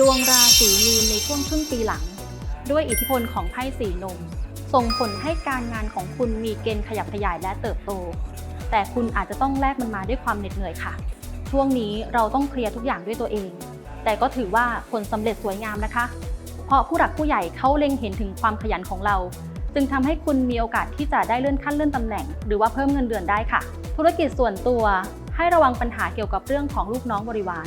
ดวงราศีมีนในช่วงครึ่งปีหลัง ด้วยอิทธิพลของไพ่สีนม ส่งผลให้การงานของคุณมีเกณฑ์ขยับขยายและเติบโต แต่คุณอาจจะต้องแลกมันมาด้วยความเหน็ดเหนื่อยค่ะ ช่วงนี้เราต้องเคลียร์ทุกอย่างด้วยตัวเอง แต่ก็ถือว่าผลสำเร็จสวยงามนะคะ เพราะผู้หลักผู้ใหญ่เขาเล็งเห็นถึงความขยันของเรา จึงทำให้คุณมีโอกาสที่จะได้เลื่อนขั้นเลื่อนตำแหน่ง หรือว่าเพิ่มเงินเดือนได้ค่ะ ธุรกิจส่วนตัวให้ระวังปัญหาเกี่ยวกับเรื่องของลูกน้องบริวาร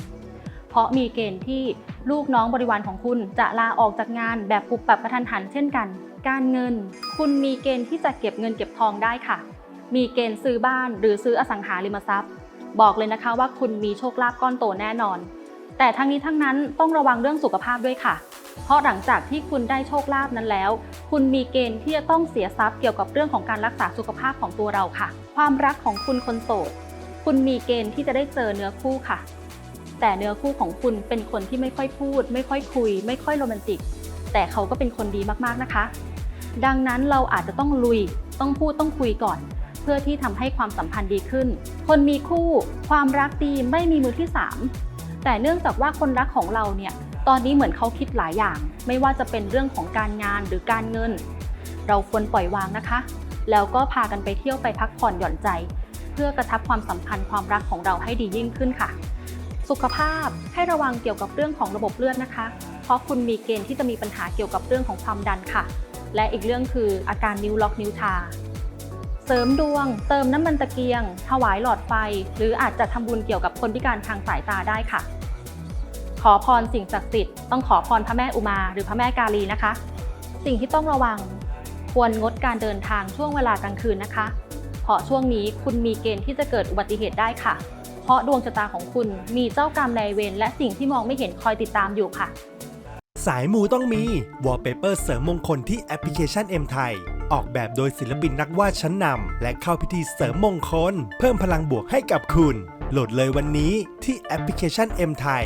เพราะมีเกณฑ์ที่ลูกน้องบริวารของคุณจะลาออกจากงานแบบปุบปับกระทันหันเช่นกัน การเงิน คุณมีเกณฑ์ที่จะเก็บเงินเก็บทองได้ค่ะ มีเกณฑ์ซื้อบ้านหรือซื้ออสังหาริมทรัพย์ บอกเลยนะคะว่าคุณมีโชคลาภก้อนโตแน่นอน แต่ทั้งนี้ทั้งนั้นต้องระวังเรื่องสุขภาพด้วยค่ะ เพราะหลังจากที่คุณได้โชคลาภนั้นแล้ว คุณมีเกณฑ์ที่จะต้องเสียทรัพย์เกี่ยวกับเรื่องของการรักษาสุขภาพของตัวเราค่ะ ความรักของคุณคนโสด คุณมีเกณฑ์ที่จะได้เจอเนื้อคู่ค่ะ แต่เนื้อคู่ของคุณเป็นคนที่ไม่ค่อยพูด ไม่ค่อยคุย ไม่ค่อยโรแมนติก แต่เขาก็เป็นคนดีมากๆนะคะ ดังนั้นเราอาจจะต้องลุยต้องพูดต้องคุยก่อน เพื่อที่ทำให้ความสัมพันธ์ดีขึ้น คนมีคู่ความรักดีไม่มีมือที่สามแต่เนื่องจากว่าคนรักของเราเนี่ยตอนนี้เหมือนเขาคิดหลายอย่าง ไม่ว่าจะเป็นเรื่องของการงานหรือการเงิน เราควรปล่อยวางนะคะ แล้วก็พากันไปเที่ยวไปพักผ่อนหย่อนใจ เพื่อกระชับความสัมพันธ์ความรักของเราให้ดียิ่งขึ้นค่ะ สุขภาพให้ระวังเกี่ยวกับเรื่องของระบบเลือดนะคะ เพราะคุณมีเกณฑ์ที่จะมีปัญหาเกี่ยวกับเรื่องของความดันค่ะ และอีกเรื่องคืออาการนิ้วล็อกนิ้วชา เสริมดวง เติมน้ำมันตะเกียง ถวายหลอดไฟ หรืออาจจะทำบุญเกี่ยวกับคนพิการทางสายตาได้ค่ะ ขอพรสิ่งศักดิ์สิทธิ์ต้องขอพรพระแม่อุมาหรือพระแม่กาลีนะคะ สิ่งที่ต้องระวัง ควรงดการเดินทางช่วงเวลากลางคืนนะคะ เพราะช่วงนี้คุณมีเกณฑ์ที่จะเกิดอุบัติเหตุได้ค่ะ เพราะดวงชะตาของคุณมีเจ้ากรรมนายเวรและสิ่งที่มองไม่เห็นคอยติดตามอยู่ค่ะ สายมูต้องมีวอลเปเปอร์เสริมมงคลที่แอปพลิเคชัน M ไทยออกแบบโดยศิลปินนักวาดชั้นนำและเข้าพิธีเสริมมงคล เพิ่มพลังบวกให้กับคุณ โหลดเลยวันนี้ที่แอปพลิเคชัน M ไทย